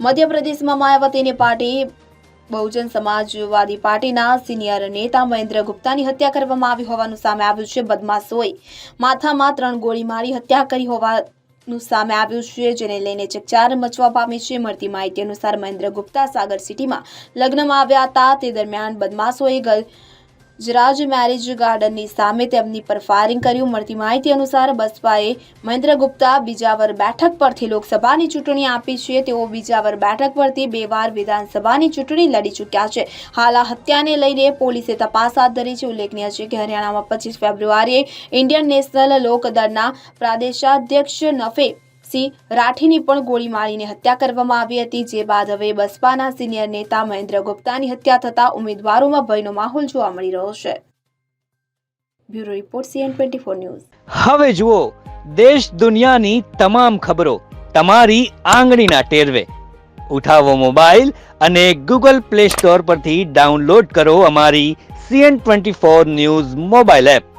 મધ્યપ્રદેશમાં માયાવતીની પાર્ટી, બહુજન સમાજવાદી પાર્ટીના સિનિયર નેતા મહેન્દ્ર ગુપ્તાની હત્યા કરવામાં આવી હોવાનું સામે આવ્યું છે. બદમાશોએ માથામાં ત્રણ ગોળી મારી હત્યા કરી હોવાનું સામે આવ્યું છે, જેને લઈને ચકચાર મચવા પામી છે. મળતી માહિતી અનુસાર મહેન્દ્ર ગુપ્તા સાગર સિટીમાં લગ્નમાં આવ્યા હતા. તે દરમિયાન બદમાશોએ જરાજ મેરેજ ગાર્ડનની સામે તેમની પર ફાયરિંગ કર્યું. મળતી માહિતી અનુસાર બસપાએ મહેન્દ્ર ગુપ્તા બીજાવર બેઠક પરથી લોકસભાની ચૂંટણી આપી છે. તેઓ બીજાવર બેઠક પરથી બે વાર વિધાનસભાની ચૂંટણી લડી ચૂક્યા છે. હાલ આ હત્યાને લઈને પોલીસે તપાસ હાથ ધરી છે. ઉલ્લેખનીય છે કે હરિયાણામાં પચીસ ફેબ્રુઆરીએ ઇન્ડિયન નેશનલ લોકદળના પ્રાદેશાધ્યક્ષ નફે સિંહ રાઠીની પણ ગોળી મારીને હત્યા કરવામાં આવી હતી. જે બાદ હવે બસપાના સિનિયર નેતા મહેન્દ્ર ગુપ્તાની હત્યા થતા ઉમેદવારોમાં ભયનો માહોલ જોવા મળી રહ્યો છે. Bureau report CN twenty four news. હવે જુઓ, દેશ દુનિયાની તમામ ખબરો તમારી આંગળીના ટેરવે. ઉઠાવો મોબાઈલ અને ગૂગલ પ્લે સ્ટોર પરથી ડાઉનલોડ કરો અમારી CN twenty four news mobile app.